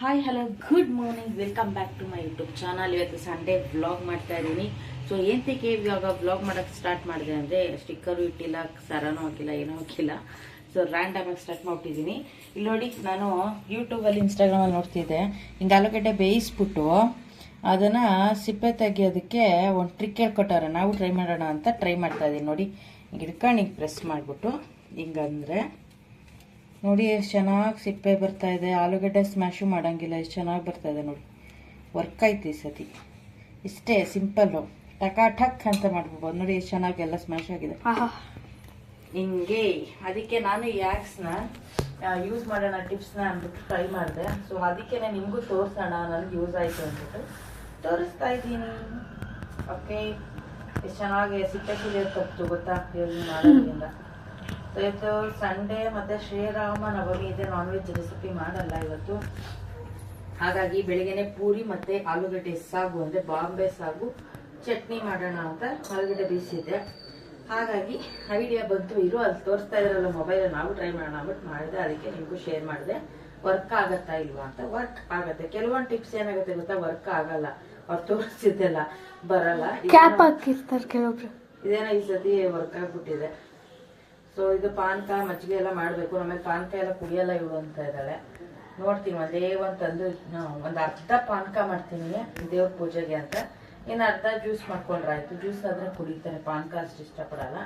Hi hello good morning welcome back to my YouTube channel ಇವತ್ತು Sunday vlog ಮಾಡ್ತಾ ಇದ್ದೀನಿ. So ಏನಕ್ಕೆ ಇವಾಗ ವ್ಲಾಗ್ ಮಾಡೋಕ್ಕೆ ಸ್ಟಾರ್ಟ್ ಮಾಡಿದೆ ಅಂದರೆ ಸ್ಟಿಕ್ಕರು ಇಟ್ಟಿಲ್ಲ, ಸರನೂ ಹಾಕಿಲ್ಲ, ಏನೂ ಹಾಕಿಲ್ಲ. ಸೊ ರ್ಯಾಂಡಮ್ ಆಗಿ ಸ್ಟಾರ್ಟ್ ಮಾಡ್ಬಿಟ್ಟಿದ್ದೀನಿ ಇಲ್ಲಿ ನೋಡಿ, ನಾನು ಯೂಟ್ಯೂಬಲ್ಲಿ ಇನ್ಸ್ಟಾಗ್ರಾಮಲ್ಲಿ ನೋಡ್ತಿದ್ದೆ. ಹಿಂಗೆ ಆಲೂಗಡ್ಡೆ ಬೇಯಿಸ್ಬಿಟ್ಟು ಅದನ್ನು ಸಿಪ್ಪೆ ತೆಗಿಯೋದಕ್ಕೆ ಒಂದು ಟ್ರಿಕ್ ಹೇಳ್ಕೊಟ್ಟವ್ರೆ ನಾವು ಟ್ರೈ ಮಾಡೋಣ ಅಂತ ಟ್ರೈ ಮಾಡ್ತಾ ಇದ್ದೀನಿ. ನೋಡಿ, ಹಿಂಗೆ ಹಿಡ್ಕೊಂಡು ಹಿಂಗೆ ಪ್ರೆಸ್ ಮಾಡಿಬಿಟ್ಟು ಹಿಂಗಂದರೆ ನೋಡಿ ಎಷ್ಟು ಚೆನ್ನಾಗಿ ಸಿಪ್ಪೆ ಬರ್ತಾ ಇದೆ. ಆಲೂಗಡ್ಡೆ ಸ್ಮ್ಯಾಶು ಮಾಡೋಂಗಿಲ್ಲ. ಎಷ್ಟು ಚೆನ್ನಾಗಿ ಬರ್ತಾ ಇದೆ ನೋಡಿ. ವರ್ಕ್ ಆಯ್ತು ಈ ಸತಿ. ಇಷ್ಟೇ ಸಿಂಪಲ್ಲು ಟಕ ಟಕ್ ಅಂತ ಮಾಡ್ಬೋದು ನೋಡಿ ಎಷ್ಟು ಚೆನ್ನಾಗಿ ಎಲ್ಲ ಸ್ಮ್ಯಾಶ್ ಆಗಿದೆ. ಹಿಂಗೆ ಅದಕ್ಕೆ ನಾನು ಈ ಆ್ಯಕ್ಸ್ನ ಯೂಸ್ ಮಾಡೋಣ ಟಿಪ್ಸ್ನ ಅಂದ್ಬಿಟ್ಟು ಟ್ರೈ ಮಾಡಿದೆ. ಸೊ ಅದಕ್ಕೆ ನಿಮಗೂ ತೋರಿಸೋಣ. ನನಗೆ ಯೂಸ್ ಆಯಿತು ಅಂದ್ಬಿಟ್ಟು. ತೋರಿಸ್ತಾ ಇದ್ದೀನಿ. ಓಕೆ ಎಷ್ಟು ಚೆನ್ನಾಗಿ ಸಿಪ್ಪೆ ಸುಲಿಯೋದು ತಪ್ಪು ಗೊತ್ತಾ? ಮಾಡೋದ್ರಿಂದ? ಇವತ್ತು ಸಂಡೇ ಮತ್ತೆ ಶ್ರೀರಾಮ ನವಮಿ ಇದೆ ನಾನ್ ವೆಜ್ ರೆಸಿಪಿ ಮಾಡಲ್ಲ ಇವತ್ತು. ಹಾಗಾಗಿ ಬೆಳಿಗ್ಗೆನೆ ಪೂರಿ ಮತ್ತೆ ಆಲೂಗಡ್ಡೆ ಸಾಗು ಅಂದರೆ ಬಾಂಬೆ ಸಾಗು ಚಟ್ನಿ ಮಾಡೋಣ ಅಂತ ಆಲೂಗಡ್ಡೆ ಬೀಸಿದೆ ಹಾಗಾಗಿ ಐಡಿಯಾ ಬಂತು ಇರು ಅಲ್ಲಿ ತೋರಿಸ್ತಾ ಇದ್ರಲ್ಲ ಮೊಬೈಲ್ ನಾವು ಟ್ರೈ ಮಾಡೋಣ ಅಂದ್ಬಿಟ್ಟು ಮಾಡಿದೆ. ಅದಕ್ಕೆ ನಿಮಗೂ ಶೇರ್ ಮಾಡಿದೆ. ವರ್ಕ್ ಆಗತ್ತಾ ಇಲ್ವಾ ಅಂತ. ವರ್ಕ್ ಆಗತ್ತೆ. ಕೆಲವೊಂದು ಟಿಪ್ಸ್ ಏನಾಗುತ್ತೆ ಗೊತ್ತಾ? ವರ್ಕ್ ಆಗಲ್ಲ. ಅವ್ರು ತೋರಿಸಿದ್ದೆಲ್ಲ ಬರಲ್ಲ. ಕ್ಯಾಪ್ ಹಾಕಿರ್ತಾರೆ ಕೆಲವೊಬ್ರು. ಇದೇನೋ ಈ ಸತಿ ವರ್ಕ್ ಆಗ್ಬಿಟ್ಟಿದೆ. ಸೊ ಇದು ಪಾನಕ ಮಜ್ಜಿಗೆ ಎಲ್ಲ ಮಾಡಬೇಕು. ಆಮೇಲೆ ಪಾನಕ ಎಲ್ಲ ಕುಡಿಯಲ್ಲ ಇವಳು ಅಂತ ಇದ್ದಾಳೆ. ನೋಡ್ತೀನಿ, ಒಂದೇ ಒಂದು ತಂದು ಒಂದು ಅರ್ಧ ಪಾನಕ ಮಾಡ್ತೀನಿ, ದೇವ್ರ ಪೂಜೆಗೆ ಅಂತ. ಇನ್ನು ಅರ್ಧ ಜ್ಯೂಸ್ ಮಾಡ್ಕೊಂಡ್ರೆ ಆಯಿತು. ಜ್ಯೂಸ್ ಆದರೆ ಕುಡಿತಾರೆ. ಪಾನಕ ಅಷ್ಟು ಇಷ್ಟಪಡಲ್ಲ.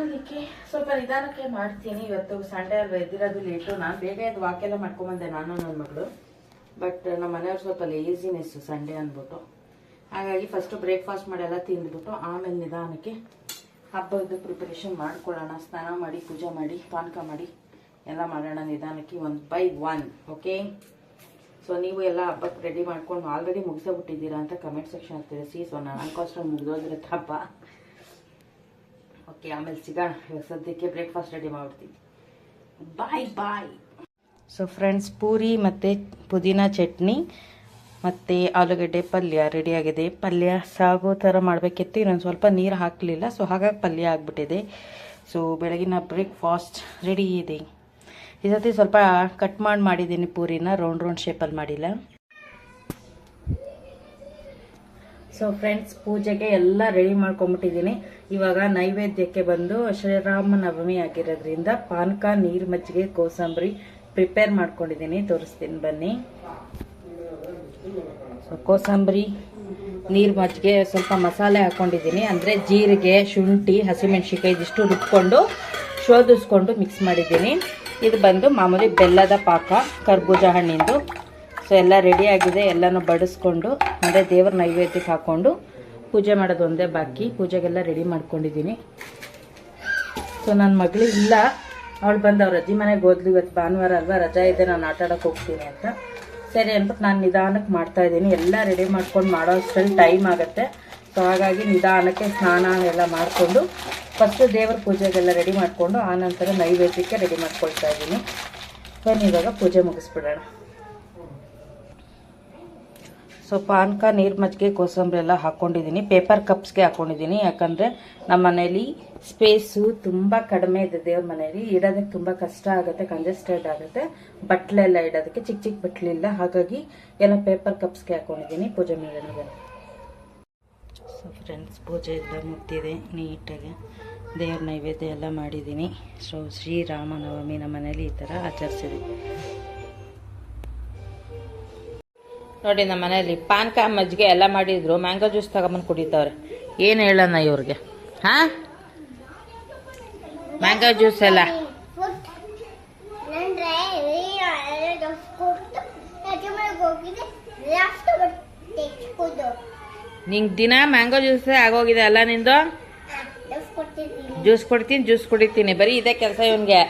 ಅದಕ್ಕೆ ಸ್ವಲ್ಪ ನಿಧಾನಕ್ಕೆ ಮಾಡ್ತೀನಿ. ಇವತ್ತು ಸಂಡೇ ಅಲ್ವಾ, ಎದ್ದಿರೋದು ಲೇಟು ನಾನು ಬೇಗ ಎದ್ದು ವಾಕೆಲ್ಲ ಮಾಡ್ಕೊಂಬಂದೆ ನಾನು ನನ್ನ ಮಗಳು. ಬಟ್ ನಮ್ಮ ಮನೆಯವ್ರು ಸ್ವಲ್ಪ ಲೇಸಿನೆಸ್ಸು ಸಂಡೇ ಅಂದ್ಬಿಟ್ಟು ಹಾಗಾಗಿ ಫಸ್ಟು ಬ್ರೇಕ್ಫಾಸ್ಟ್ ಮಾಡೆಲ್ಲ ತಿಂದ್ಬಿಟ್ಟು, ಆಮೇಲೆ ನಿಧಾನಕ್ಕೆ ಹಬ್ಬದ ಪ್ರಿಪರೇಷನ್ ಮಾಡ್ಕೊಳ್ಳೋಣ. ಸ್ನಾನ ಮಾಡಿ, ಪೂಜೆ ಮಾಡಿ, ಪಾನಕ ಮಾಡಿ, ಎಲ್ಲ ಮಾಡೋಣ ನಿಧಾನಕ್ಕೆ one by one okay so ನೀವು ಎಲ್ಲ ಹಬ್ಬಕ್ಕೆ ರೆಡಿ ಮಾಡ್ಕೊಂಡು ಆಲ್ರೆಡಿ ಮುಗಿಸೋಬಿಟ್ಟಿದ್ದೀರಾ ಅಂತ ಕಮೆಂಟ್ ಸೆಕ್ಷನ್ ತಿಳಿಸಿ ಸೊ ನಾನು ಅನ್ಕೋಸ್ಟ್ರಲ್ಲಿ ಮುಗಿದೋಗಿರುತ್ತೆ ಹಬ್ಬ. ಓಕೆ ಆಮೇಲೆ ಸಿಗೋಣ. ಇವಾಗ ಸದ್ಯಕ್ಕೆ ಬ್ರೇಕ್ಫಾಸ್ಟ್ ರೆಡಿ ಮಾಡ್ಬಿಡ್ತೀನಿ. Bye bye so friends puri ಮತ್ತು ಪುದೀನ ಚಟ್ನಿ. ಮತ್ತು ಆಲೂಗಡ್ಡೆ ಪಲ್ಯ ರೆಡಿಯಾಗಿದೆ. ಪಲ್ಯ ಸಾಗೋ ಥರ ಮಾಡಬೇಕಿತ್ತು. ಇನ್ನೊಂದು ಸ್ವಲ್ಪ ನೀರು ಹಾಕಲಿಲ್ಲ. ಸೊ ಹಾಗಾಗಿ ಪಲ್ಯ ಆಗಿಬಿಟ್ಟಿದೆ. ಸೊ ಬೆಳಗಿನ ಬ್ರೇಕ್ಫಾಸ್ಟ್ ರೆಡಿ ಇದೆ. ಈ ಸತಿ ಸ್ವಲ್ಪ ಕಟ್ ಮಾಡಿ ಮಾಡಿದ್ದೀನಿ ಪೂರಿನ. ರೌಂಡ್ ರೌಂಡ್ ಶೇಪಲ್ಲಿ ಮಾಡಿಲ್ಲ. ಸೊ ಫ್ರೆಂಡ್ಸ್ ಪೂಜೆಗೆ ಎಲ್ಲ ರೆಡಿ ಮಾಡ್ಕೊಂಬಿಟ್ಟಿದ್ದೀನಿ ಇವಾಗ ನೈವೇದ್ಯಕ್ಕೆ ಬಂದು ಶ್ರೀರಾಮ ನವಮಿ ಆಗಿರೋದ್ರಿಂದ ಪಾನಕ ನೀರು ಮಜ್ಜಿಗೆ ಕೋಸಂಬರಿ ಪ್ರಿಪೇರ್ ಮಾಡ್ಕೊಂಡಿದ್ದೀನಿ. ತೋರಿಸ್ತೀನಿ ಬನ್ನಿ. ಕೋಸಂಬರಿ ನೀರು ಮಜ್ಜಿಗೆ ಸ್ವಲ್ಪ ಮಸಾಲೆ ಹಾಕ್ಕೊಂಡಿದ್ದೀನಿ ಅಂದರೆ ಜೀರಿಗೆ, ಶುಂಠಿ ಹಸಿಮೆಣ್ಸಿಕಾಯಿ ಇದಿಷ್ಟು ರುಬ್ಕೊಂಡು ಶೋಧಿಸ್ಕೊಂಡು ಮಿಕ್ಸ್ ಮಾಡಿದ್ದೀನಿ. ಇದು ಬಂದು ಮಾಮೂಲಿ ಬೆಲ್ಲದ ಪಾಕ, ಕರ್ಬೂಜ ಹಣ್ಣಿಂದು. ಸೊ ಎಲ್ಲ ರೆಡಿಯಾಗಿದೆ ಎಲ್ಲನೂ ಬಡಿಸ್ಕೊಂಡು, ಅಂದರೆ ದೇವ್ರ ನೈವೇದ್ಯಕ್ಕೆ ಹಾಕ್ಕೊಂಡು ಪೂಜೆ ಮಾಡೋದು ಒಂದೇ ಬಾಕಿ. ಪೂಜೆಗೆಲ್ಲ ರೆಡಿ ಮಾಡ್ಕೊಂಡಿದ್ದೀನಿ. ಸೊ ನನ್ನ ಮಗಳು ಇಲ್ಲ. ಅವಳು ಬಂದು ಅವ್ರ ಅಜ್ಜಿ ಮನೆಗೆ ಹೋದ್ಲು ಇವತ್ತು ಭಾನುವಾರ ಅಲ್ವಾ? ರಜಾ ಇದೆ, ನಾನು ಆಟ ಹೋಗ್ತೀನಿ ಅಂತ. ಸರಿ ಅಂದ್ಬಿಟ್ಟು ನಾನು ನಿಧಾನಕ್ಕೆ ಮಾಡ್ತಾ ಇದ್ದೀನಿ. ಎಲ್ಲ ರೆಡಿ ಮಾಡ್ಕೊಂಡು ಮಾಡೋ ಅಷ್ಟರಲ್ಲಿ ಟೈಮ್ ಆಗುತ್ತೆ. ಸೊ ಹಾಗಾಗಿ ನಿಧಾನಕ್ಕೆ ಸ್ನಾನ ಎಲ್ಲ ಮಾಡಿಕೊಂಡು ಫಸ್ಟು ದೇವ್ರ ಪೂಜೆಗೆಲ್ಲ ರೆಡಿ ಮಾಡಿಕೊಂಡು ಆನಂತರ ನೈವೇದ್ಯಕ್ಕೆ ರೆಡಿ ಮಾಡ್ಕೊಳ್ತಾ ಇದ್ದೀನಿ. ಬನ್ನಿ ಇವಾಗ ಪೂಜೆ ಮುಗಿಸ್ಬಿಡೋಣ. ಸೊ ಪಾನಕ ನೀರು ಮಜ್ಜಿಗೆ ಕೋಸಂಬರಿ ಎಲ್ಲ ಹಾಕ್ಕೊಂಡಿದ್ದೀನಿ ಪೇಪರ್ ಕಪ್ಸ್ಗೆ ಹಾಕ್ಕೊಂಡಿದ್ದೀನಿ ಯಾಕಂದರೆ ನಮ್ಮ ಮನೇಲಿ ಸ್ಪೇಸು ತುಂಬ ಕಡಿಮೆ ಇದೆ ದೇವ್ರ ಮನೇಲಿ ಇಡೋದಕ್ಕೆ ತುಂಬ ಕಷ್ಟ ಆಗುತ್ತೆ ಕಂಜೆಸ್ಟೆಡ್ ಆಗುತ್ತೆ ಬಟ್ಲೆಲ್ಲ ಇಡೋದಕ್ಕೆ ಚಿಕ್ಕ ಚಿಕ್ಕ ಬಟ್ಲಿಲ್ಲ ಹಾಗಾಗಿ ಎಲ್ಲ ಪೇಪರ್ ಕಪ್ಸ್ಗೆ ಹಾಕ್ಕೊಂಡಿದ್ದೀನಿ ಪೂಜೆ ಮಾಡೋಣ ಸೊ ಫ್ರೆಂಡ್ಸ್ ಪೂಜೆ ಎಲ್ಲ ಮುಗ್ದಿದೆ ನೀಟಾಗಿ ದೇವ್ರ ನೈವೇದ್ಯ ಎಲ್ಲ ಮಾಡಿದ್ದೀನಿ ಸೊ ಶ್ರೀರಾಮನವಮಿ ನಮ್ಮ ಮನೇಲಿ ಈ ಥರ ಆಚರಿಸಿದೆ ನೋಡಿ ನಮ್ಮ ಮನೆಯಲ್ಲಿ ಪಾನ್ಕ ಮಜ್ಜಿಗೆ ಎಲ್ಲ ಮಾಡಿದ್ರು. ಮ್ಯಾಂಗೋ ಜ್ಯೂಸ್ ತಗೊಂಬಂದು ಕುಡಿತವ್ರೆ. ಏನು ಹೇಳೋಣ ಇವ್ರಿಗೆ? ಹಾಂ? ಮ್ಯಾಂಗೋ ಜ್ಯೂಸ್ ಎಲ್ಲ. ನಿಂಗೆ ದಿನ ಮ್ಯಾಂಗೋ ಜ್ಯೂಸ್ ಆಗೋಗಿದೆ ಅಲ್ಲ ನಿಂದು? ಜ್ಯೂಸ್ ಕೊಡ್ತೀನಿ, ಜ್ಯೂಸ್ ಕುಡಿತೀನಿ. ಬರೀ ಇದೇ ಕೆಲಸ ಇವನಿಗೆ.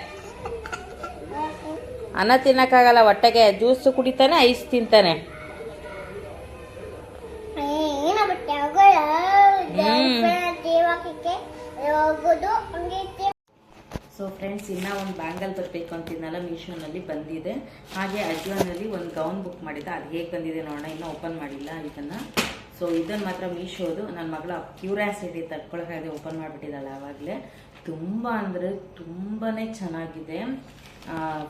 ಅನ್ನ ತಿನ್ನೋಕ್ಕಾಗಲ್ಲ, ಹೊಟ್ಟೆಗೆ. ಜ್ಯೂಸ್ ಕುಡಿತಾನೆ, ಐಸ್ ತಿಂತಾನೆ. ಹೋಗೋದು, ಹಂಗೆ ಸೊ ಫ್ರೆಂಡ್ಸ್ ಇನ್ನೂ ಒಂದು ಬ್ಯಾಂಗಲ್ ಬರಬೇಕು ಅಂತಿದ್ನಲ್ಲ ಮೀಶೋನಲ್ಲಿ ಬಂದಿದೆ. ಹಾಗೆ ಅಜ್ವಾನಲ್ಲಿ ಒಂದು ಗೌನ್ ಬುಕ್ ಮಾಡಿದ್ದೆ. ಅದು ಹೇಗೆ ಬಂದಿದೆ ನೋಡೋಣ, ಇನ್ನೂ ಓಪನ್ ಮಾಡಿಲ್ಲ ಇದನ್ನು. ಸೊ ಇದನ್ನು ಮಾತ್ರ ಮೀಶೋದು ನನ್ನ ಮಗಳ ಕ್ಯೂರಿಯಾಸಿಟಿ ತಡ್ಕೊಳಕ್ಕಾಗದೆ ಓಪನ್ ಮಾಡಿಬಿಟ್ಟಿದ್ದಾಳೆ ಆವಾಗಲೇ. ತುಂಬ ಅಂದರೆ ತುಂಬಾ ಚೆನ್ನಾಗಿದೆ.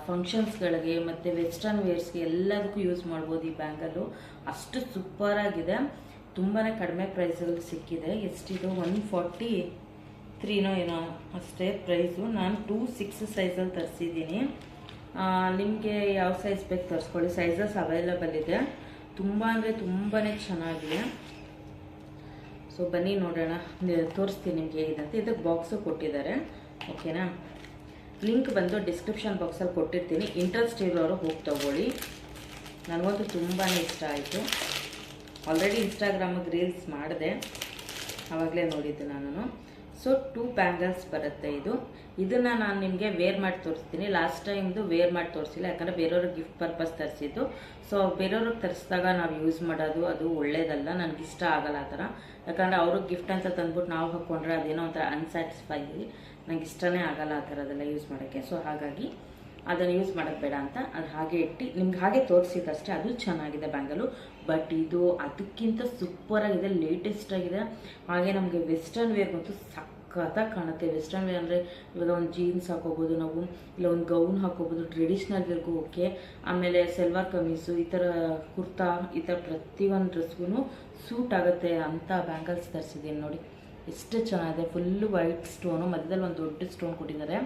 ಫಂಕ್ಷನ್ಸ್ಗಳಿಗೆ ಮತ್ತು ವೆಸ್ಟರ್ನ್ ವೇರ್ಸ್ಗೆ ಎಲ್ಲದಕ್ಕೂ ಯೂಸ್ ಮಾಡ್ಬೋದು ಈ ಬ್ಯಾಂಗಲ್ಲು ಅಷ್ಟು ಸೂಪರಾಗಿದೆ ತುಂಬಾ ಕಡಿಮೆ ಪ್ರೈಸಲ್ಲಿ ಸಿಕ್ಕಿದೆ. ಎಷ್ಟಿದು? ಒನ್ ಫಾರ್ಟಿ ತ್ರೀನೋ ಏನೋ ಅಷ್ಟೇ ಪ್ರೈಸು ನಾನು ಟೂ ಸಿಕ್ಸ್ ಸೈಜಲ್ಲಿ ತರಿಸಿದ್ದೀನಿ. ನಿಮಗೆ ಯಾವ ಸೈಜ್ ಬೇಕು ತರಿಸ್ಕೊಳ್ಳಿ. ಸೈಜಸ್ ಅವೈಲಬಲ್ ಇದೆ. ತುಂಬ ಅಂದರೆ ತುಂಬಾ ಚೆನ್ನಾಗಿದೆ. ಸೊ ಬನ್ನಿ ನೋಡೋಣ. ತೋರಿಸ್ತೀನಿ ನಿಮಗೆ ಹೇಗಿದಂತೆ ಇದಕ್ಕೆ ಬಾಕ್ಸು ಕೊಟ್ಟಿದ್ದಾರೆ. ಓಕೆನಾ ಲಿಂಕ್ ಬಂದು ಡಿಸ್ಕ್ರಿಪ್ಷನ್ ಬಾಕ್ಸಲ್ಲಿ ಕೊಟ್ಟಿರ್ತೀನಿ. ಇಂಟ್ರೆಸ್ಟ್ ಇರೋರು ಹೋಗಿ ತಗೊಳ್ಳಿ. ನನಗಂತೂ ತುಂಬಾ ಇಷ್ಟ ಆಯಿತು. ಆಲ್ರೆಡಿ ಇನ್ಸ್ಟಾಗ್ರಾಮಿಗೆ ರೀಲ್ಸ್ ಮಾಡಿದೆ. ಆವಾಗಲೇ ನೋಡಿದ್ದು ನಾನು ಸೊ ಟೂ ಬ್ಯಾಂಗಲ್ಸ್ ಬರುತ್ತೆ ಇದು. ಇದನ್ನು ನಾನು ನಿಮಗೆ ವೇರ್ ಮಾಡಿ ತೋರಿಸ್ತೀನಿ. ಲಾಸ್ಟ್ ಟೈಮ್ದು ವೇರ್ ಮಾಡಿ ತೋರಿಸಿಲ್ಲ. ಯಾಕಂದರೆ ಬೇರೆಯವ್ರಿಗೆ ಗಿಫ್ಟ್ ಪರ್ಪಸ್ ತರಿಸಿದ್ದು. ಸೊ ಬೇರೆಯವ್ರಿಗೆ ತರಿಸಿದಾಗ ನಾವು ಯೂಸ್ ಮಾಡೋದು ಅದು ಒಳ್ಳೇದಲ್ಲ. ನನಗೆ ಇಷ್ಟ ಆಗಲ್ಲ ಆ ಥರ. ಯಾಕಂದರೆ ಅವ್ರಿಗೆ ಗಿಫ್ಟ್ ಅಂತ ತಂದ್ಬಿಟ್ಟು ನಾವು ಹಾಕ್ಕೊಂಡ್ರೆ ಅದೇನೋ ಒಂಥರ ಅನ್ಸ್ಯಾಟಿಸ್ಫೈ ನನಗೆ ಇಷ್ಟನೇ ಆಗಲ್ಲ ಆ ಥರದೆಲ್ಲ ಯೂಸ್ ಮಾಡೋಕ್ಕೆ. ಸೊ ಹಾಗಾಗಿ ಅದನ್ನು ಯೂಸ್ ಮಾಡೋದು ಬೇಡ ಅಂತ. ಅದು ಹಾಗೆ ಇಟ್ಟು, ನಿಮ್ಗೆ ಹಾಗೆ ತೋರಿಸಿದಷ್ಟೇ ಅದು ಚೆನ್ನಾಗಿದೆ ಬ್ಯಾಂಗಲು ಬಟ್ ಇದು ಅದಕ್ಕಿಂತ ಸೂಪರ್ ಆಗಿದೆ ಲೇಟೆಸ್ಟ್ ಆಗಿದೆ. ಹಾಗೆ ನಮಗೆ ವೆಸ್ಟರ್ನ್ ವೇರ್ಗಂತೂ ಸಖತ್ತಾಗಿ ಕಾಣುತ್ತೆ. ವೆಸ್ಟರ್ನ್ ವೇರ್ ಅಂದರೆ ಇವಾಗ ಒಂದು ಜೀನ್ಸ್ ಹಾಕೋಬೋದು ನಾವು, ಇಲ್ಲ ಒಂದು ಗೌನ್ ಹಾಕೋಬೋದು ಟ್ರೆಡಿಷ್ನಲ್ ವೇರ್ಗೂ ಓಕೆ ಆಮೇಲೆ ಸೆಲ್ವಾರ್ ಕಮೀಸು, ಈ ಥರ ಕುರ್ತಾ, ಈ ಥರ ಪ್ರತಿಯೊಂದು ಡ್ರೆಸ್ಗೂ ಸೂಟ್ ಆಗುತ್ತೆ ಅಂತ ಬ್ಯಾಂಗಲ್ಸ್ ತರಿಸಿದ್ದೀನಿ ನೋಡಿ. ಎಷ್ಟು ಚೆನ್ನಾಗಿದೆ. ಫುಲ್ಲು ವೈಟ್ ಸ್ಟೋನು ಮಧ್ಯದಲ್ಲಿ ಒಂದು ದೊಡ್ಡ ಸ್ಟೋನ್ ಕೊಟ್ಟಿದ್ದಾರೆ.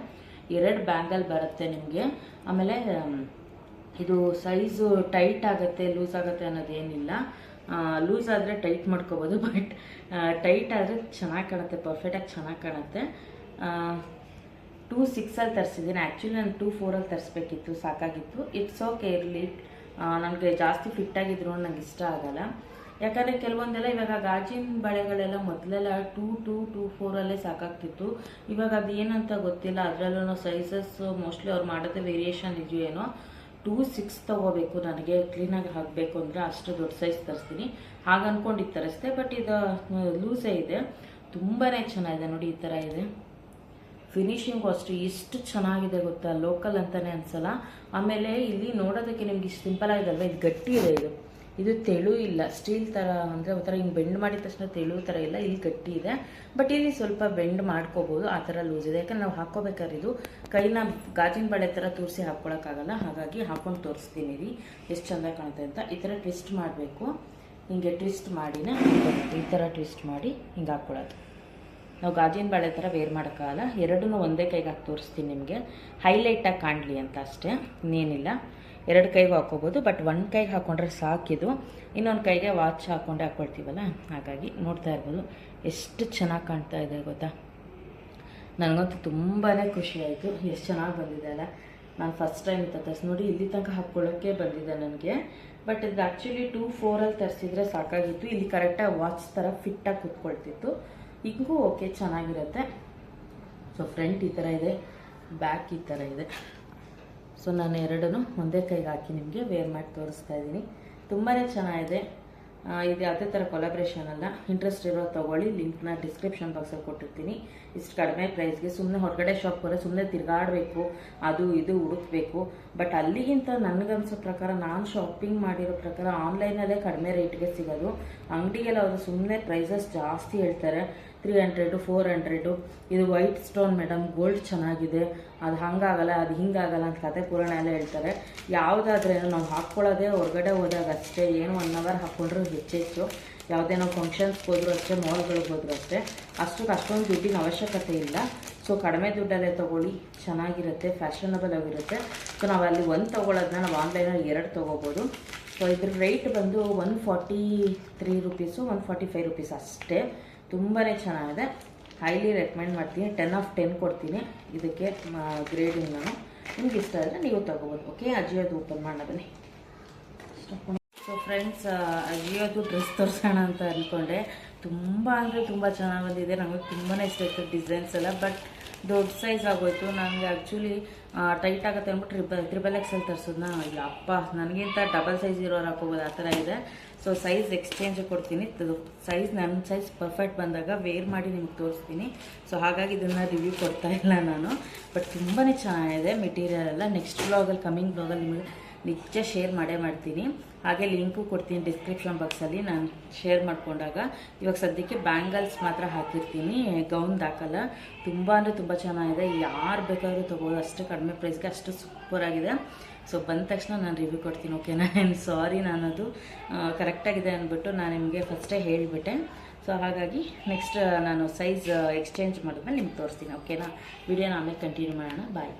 ಎರಡು ಬ್ಯಾಂಗಲ್ ಬರುತ್ತೆ ನಿಮಗೆ. ಆಮೇಲೆ ಇದು ಸೈಜು ಟೈಟ್ ಆಗುತ್ತೆ, ಲೂಸ್ ಆಗುತ್ತೆ ಅನ್ನೋದೇನಿಲ್ಲ ಲೂಸ್ ಆದರೆ ಟೈಟ್ ಮಾಡ್ಕೋಬೋದು, ಬಟ್ ಟೈಟ್ ಆದರೆ ಚೆನ್ನಾಗಿ ಕಾಣುತ್ತೆ ಪರ್ಫೆಕ್ಟಾಗಿ ಚೆನ್ನಾಗಿ ಕಾಣುತ್ತೆ. ಟೂ ಸಿಕ್ಸಲ್ಲಿ ತರಿಸಿದ್ದೀನಿ ಆ್ಯಕ್ಚುಲಿ ನಾನು ಟೂ ಫೋರಲ್ಲಿ ತರಿಸ್ಬೇಕಿತ್ತು, ಸಾಕಾಗಿತ್ತು. ಇಟ್ಸ್ ಓಕೆ ಇರಲಿ. ನನಗೆ ಜಾಸ್ತಿ ಫಿಟ್ ಆಗಿದ್ರು ನಂಗೆ ಇಷ್ಟ ಆಗಲ್ಲ. ಯಾಕಂದರೆ ಕೆಲವೊಂದೆಲ್ಲ ಇವಾಗ ಗಾಜಿನ ಬಳೆಗಳೆಲ್ಲ ಮೊದಲೆಲ್ಲ ಟೂ ಟೂ ಟೂ ಫೋರಲ್ಲೇ ಸಾಕಾಗ್ತಿತ್ತು. ಇವಾಗ ಅದು ಏನಂತ ಗೊತ್ತಿಲ್ಲ. ಅದರಲ್ಲೂ ಸೈಜಸ್ ಮೋಸ್ಟ್ಲಿ ಅವ್ರು ಮಾಡೋದೇ ವೇರಿಯೇಷನ್ ಇದೆಯೋ ಏನೋ. ಟೂ ಸಿಕ್ಸ್ ತೊಗೋಬೇಕು, ನನಗೆ ಕ್ಲೀನಾಗಿ ಹಾಕಬೇಕು ಅಂದರೆ ಅಷ್ಟು ದೊಡ್ಡ ಸೈಜ್ ತರಿಸ್ತೀನಿ. ಹಾಗೆ ಅಂದ್ಕೊಂಡು ತರಿಸ್ದೆ ಬಟ್ ಇದು ಲೂಸೇ ಇದೆ ತುಂಬಾ ಚೆನ್ನಾಗಿದೆ ನೋಡಿ ಈ ಥರ ಇದೆ. ಫಿನಿಶಿಂಗು ಅಷ್ಟು ಎಷ್ಟು ಚೆನ್ನಾಗಿದೆ ಗೊತ್ತಾ ಲೋಕಲ್ ಅಂತಲೇ ಅನ್ಸಲ್ಲ. ಆಮೇಲೆ ಇಲ್ಲಿ ನೋಡೋದಕ್ಕೆ ನಿಮ್ಗೆ ಇಷ್ಟು ಸಿಂಪಲ್ ಅಲ್ವಾ, ಇದು ಗಟ್ಟಿ ಇದೆ ಇದು. ಇದು ತೆಳು ಇಲ್ಲ. ಸ್ಟೀಲ್ ಥರ ಅಂದರೆ ಒಂಥರ ಹಿಂಗೆ ಬೆಂಡ್ ಮಾಡಿದ ತಕ್ಷಣ ತೆಳು ಥರ ಇಲ್ಲ. ಇಲ್ಲಿ ಗಟ್ಟಿ ಇದೆ. ಬಟ್ ಇಲ್ಲಿ ಸ್ವಲ್ಪ ಬೆಂಡ್ ಮಾಡ್ಕೋಬೋದು. ಆ ಥರ ಲೂಸ್ ಇದೆ. ಯಾಕಂದ್ರೆ ನಾವು ಹಾಕ್ಕೋಬೇಕಾದ್ರೆ ಇದು ಕೈನ ಗಾಜಿನ ಬಳೆ ಥರ ತೋರಿಸಿ ಹಾಕ್ಕೊಳಕ್ಕಾಗಲ್ಲ. ಹಾಗಾಗಿ ಹಾಕೊಂಡು ತೋರಿಸ್ತೀನಿ ರೀ ಎಷ್ಟು ಚಂದ ಕಾಣುತ್ತೆ ಅಂತ. ಈ ಥರ ಟ್ವಿಸ್ಟ್ ಮಾಡಬೇಕು. ಹಿಂಗೆ ಟ್ವಿಸ್ಟ್ ಮಾಡಿನೇ. ಈ ಥರ ಟ್ವಿಸ್ಟ್ ಮಾಡಿ ಹಿಂಗೆ ಹಾಕ್ಕೊಳ್ಳೋದು. ನಾವು ಗಾಜಿನ ಬಳೆ ಥರ ವೇರ್ ಮಾಡೋಕ್ಕಾಗಲ್ಲ. ಎರಡೂ ಒಂದೇ ಕೈಗೆ ಹಾಕಿ ತೋರಿಸ್ತೀನಿ ನಿಮಗೆ. ಹೈಲೈಟಾಗಿ ಕಾಣಲಿ ಅಂತ ಅಷ್ಟೇ. ಇನ್ನೇನಿಲ್ಲ. ಎರಡು ಕೈಗೂ ಹಾಕೋಬೋದು ಬಟ್ ಒಂದು ಕೈಗೆ ಹಾಕ್ಕೊಂಡ್ರೆ ಸಾಕಿದು ಇನ್ನೊಂದು ಕೈಗೆ ವಾಚ್ ಹಾಕ್ಕೊಂಡೆ ಹಾಕ್ಕೊಳ್ತೀವಲ್ಲ ಹಾಗಾಗಿ ನೋಡ್ತಾ ಇರ್ಬೋದು. ಎಷ್ಟು ಚೆನ್ನಾಗಿ ಕಾಣ್ತಾ ಇದೆ ಗೊತ್ತಾ? ನನಗಂತೂ ತುಂಬಾ ಖುಷಿ ಆಯಿತು. ಎಷ್ಟು ಚೆನ್ನಾಗಿ ಬಂದಿದೆ ಅಲ್ಲ? ನಾನು ಫಸ್ಟ್ ಟೈಮ್ ತರಿಸಿ ನೋಡಿ ಇಲ್ಲಿ ತನಕ ಹಾಕ್ಕೊಳ್ಳೋಕ್ಕೆ ಬಂದಿದೆ ನನಗೆ. ಬಟ್ ಇದು ಆ್ಯಕ್ಚುಲಿ ಟೂ ಫೋರಲ್ಲಿ ತರಿಸಿದ್ರೆ ಸಾಕಾಗಿತ್ತು. ಇಲ್ಲಿ ಕರೆಕ್ಟಾಗಿ ವಾಚ್ ಥರ ಫಿಟ್ಟಾಗಿ ಕೂತ್ಕೊಳ್ತಿತ್ತು. ಹಿಂಗೂ ಓಕೆ ಚೆನ್ನಾಗಿರುತ್ತೆ. ಸೊ ಫ್ರಂಟ್ ಈ ಥರ ಇದೆ ಬ್ಯಾಕ್ ಈ ಥರ ಇದೆ. ಸೊ ನಾನು ಎರಡನ್ನೂ ಒಂದೇ ಕೈಗೆ ಹಾಕಿ ನಿಮಗೆ ವೇರ್ ಮಾಡಿ ತೋರಿಸ್ತಾ ಇದ್ದೀನಿ. ತುಂಬಾ ಚೆನ್ನಾಗಿದೆ. ಇದು ಯಾವುದೇ ಥರ ಕೊಲಾಬ್ರೇಷನ್ ಅಲ್ಲ. ಇಂಟ್ರೆಸ್ಟ್ ಇರೋ ತೊಗೊಳ್ಳಿ ಲಿಂಕ್ನ ಡಿಸ್ಕ್ರಿಪ್ಷನ್ ಬಾಕ್ಸಲ್ಲಿ ಕೊಟ್ಟಿರ್ತೀನಿ. ಇಷ್ಟು ಕಡಿಮೆ ಪ್ರೈಸ್ಗೆ ಸುಮ್ಮನೆ ಹೊರಗಡೆ ಶಾಪ್ ಹೋದರೆ ಸುಮ್ಮನೆ ತಿರುಗಾಡಬೇಕು, ಅದು ಇದು ಹುಡುಕ್ಬೇಕು. ಬಟ್ ಅಲ್ಲಿಗಿಂತ ನನಗನ್ಸೋ ಪ್ರಕಾರ, ನಾನು ಶಾಪಿಂಗ್ ಮಾಡಿರೋ ಪ್ರಕಾರ ಆನ್ಲೈನಲ್ಲೇ ಕಡಿಮೆ ರೇಟ್ಗೆ ಸಿಗೋದು. ಅಂಗಡಿಗೆಲ್ಲ ಅವರು ಸುಮ್ಮನೆ ಪ್ರೈಸಸ್ ಜಾಸ್ತಿ ಹೇಳ್ತಾರೆ. ತ್ರೀ ಹಂಡ್ರೆಡು ಫೋರ್ ಹಂಡ್ರೆಡು ಇದು ವೈಟ್ ಸ್ಟೋನ್ ಮೇಡಮ್ ಗೋಲ್ಡ್ ಚೆನ್ನಾಗಿದೆ. ಅದು ಹಂಗಾಗಲ್ಲ, ಅದು ಹಿಂಗಾಗಲ್ಲ ಅಂತ ಕತೆ ಪುರಾಣ ಎಲ್ಲ ಹೇಳ್ತಾರೆ. ಯಾವುದಾದ್ರೇನು ನಾವು ಹಾಕ್ಕೊಳ್ಳೋದೇ ಹೊರಗಡೆ ಹೋದಾಗ ಅಷ್ಟೇ. ಏನು ಒನ್ ಅವರ್ ಹಾಕ್ಕೊಂಡ್ರು ಹೆಚ್ಚೆಚ್ಚು ಯಾವುದೇನೋ ಫಂಕ್ಷನ್ಸ್ಗೆ ಹೋದ್ರು ಅಷ್ಟೇ ಮಾಲ್ಗಳಿಗೆ ಹೋದ್ರು ಅಷ್ಟೇ ಅಷ್ಟಕ್ಕೆ ಅಷ್ಟೊಂದು ದುಡ್ಡಿನ ಅವಶ್ಯಕತೆ ಇಲ್ಲ. ಸೊ ಕಡಿಮೆ ದುಡ್ಡಲ್ಲೇ ತೊಗೊಳ್ಳಿ, ಚೆನ್ನಾಗಿರುತ್ತೆ ಫ್ಯಾಷನಬಲ್ ಆಗಿರುತ್ತೆ. ಸೊ ನಾವು ಅಲ್ಲಿ ಒಂದು ತೊಗೊಳೋದನ್ನ ನಾವು ಆನ್ಲೈನಲ್ಲಿ ಎರಡು ತೊಗೋಬೋದು. ಸೊ ಇದ್ರ ರೇಟ್ ಬಂದು one forty three rupees one forty five rupees ಅಷ್ಟೇ. ತುಂಬಾ ಚೆನ್ನಾಗಿದೆ. ಹೈಲಿ ರೆಕಮೆಂಡ್ ಮಾಡ್ತೀನಿ. ಟೆನ್ ಆಫ್ ಟೆನ್ ಕೊಡ್ತೀನಿ. ಇದಕ್ಕೆ ಗ್ರೇಡಿಂಗ್ ನಾನು. ನಿಮ್ಗೆ ಇಷ್ಟ ಆದರೆ ನೀವು ತೊಗೋಬೋದು. ಓಕೆ ಅಜಿಯೋದು ಓಪನ್ ಮಾಡೋಣ ಬನ್ನಿ. ಸೊ ಫ್ರೆಂಡ್ಸ್ ಅಜಿಯೋದು ಡ್ರೆಸ್ ತೋರಿಸೋಣ ಅಂತ ಅಂದ್ಕೊಂಡೆ ತುಂಬ ಅಂದರೆ ತುಂಬ ಚೆನ್ನಾಗಿ ಬಂದಿದೆ. ನಮಗೆ ತುಂಬಾ ಇಷ್ಟ ಆಯಿತು ಡಿಸೈನ್ಸ್ ಎಲ್ಲ ಬಟ್ ದೊಡ್ಡ ಸೈಜ್ ಆಗೋಯ್ತು. ನನಗೆ ಆ್ಯಕ್ಚುಲಿ ಟೈಟ್ ಆಗುತ್ತೆ ಅಂದ್ಬಿಟ್ಟು ಟ್ರಿಬಲ್ ತ್ರಿಬಲ್ ಎಕ್ಸೆಲ್ ತರಿಸೋದನ್ನ ಇಲ್ಲ. ಅಪ್ಪ, ನನಗಿಂತ ಡಬಲ್ ಸೈಜ್ ಇರೋರು ಹಾಕೋಬೋದು, ಆ ಥರ ಇದೆ. ಸೊ ಸೈಜ್ ಎಕ್ಸ್ಚೇಂಜ್ ಕೊಡ್ತೀನಿ. ಸೈಜ್ ನನ್ನ ಸೈಜ್ ಪರ್ಫೆಕ್ಟ್ ಬಂದಾಗ ವೇರ್ ಮಾಡಿ ನಿಮ್ಗೆ ತೋರಿಸ್ತೀನಿ. ಸೊ ಹಾಗಾಗಿ ಇದನ್ನು ರಿವ್ಯೂ ಕೊಡ್ತಾ ಇಲ್ಲ ನಾನು. ಬಟ್ ತುಂಬಾ ಚೆನ್ನಾಗಿದೆ ಮೆಟೀರಿಯಲ್ ಎಲ್ಲ. ನೆಕ್ಸ್ಟ್ ಬ್ಲಾಗಲ್ಲಿ ಕಮಿಂಗ್ ಬ್ಲಾಗಲ್ಲಿ ನಿಮಗೆ ನಿಜ ಶೇರ್ ಮಾಡೇ ಮಾಡ್ತೀನಿ. ಹಾಗೆ ಲಿಂಕು ಕೊಡ್ತೀನಿ ಡಿಸ್ಕ್ರಿಪ್ಷನ್ ಬಾಕ್ಸಲ್ಲಿ ನಾನು ಶೇರ್ ಮಾಡಿಕೊಂಡಾಗ ಇವಾಗ ಸದ್ಯಕ್ಕೆ ಬ್ಯಾಂಗಲ್ಸ್ ಮಾತ್ರ ಹಾಕಿರ್ತೀನಿ. ಗೌನ್ ಹಾಕಲ್ಲ ತುಂಬ ಅಂದರೆ ತುಂಬ ಚೆನ್ನಾಗಿದೆ. ಯಾರು ಬೇಕಾದರೂ ತೊಗೋಬೋದು ಅಷ್ಟು ಕಡಿಮೆ ಪ್ರೈಸ್ಗೆ ಅಷ್ಟು ಸೂಪರಾಗಿದೆ ಸೊ ಬಂದ ತಕ್ಷಣ ನಾನು ರಿವ್ಯೂ ಕೊಡ್ತೀನಿ ಓಕೆನಾ ಸಾರಿ ನಾನದು ಕರೆಕ್ಟಾಗಿದೆ ಅಂದ್ಬಿಟ್ಟು ನಾನು ನಿಮಗೆ ಫಸ್ಟೇ ಹೇಳಿಬಿಟ್ಟೆ. ಸೊ ಹಾಗಾಗಿ ನೆಕ್ಸ್ಟ್ ನಾನು ಸೈಜ್ ಎಕ್ಸ್ಚೇಂಜ್ ಮಾಡಿದ್ಮೇಲೆ ನಿಮ್ಗೆ ತೋರಿಸ್ತೀನಿ ಓಕೆನಾ ವಿಡಿಯೋನ ಆಮೇಲೆ ಕಂಟಿನ್ಯೂ ಮಾಡೋಣ. ಬಾಯ್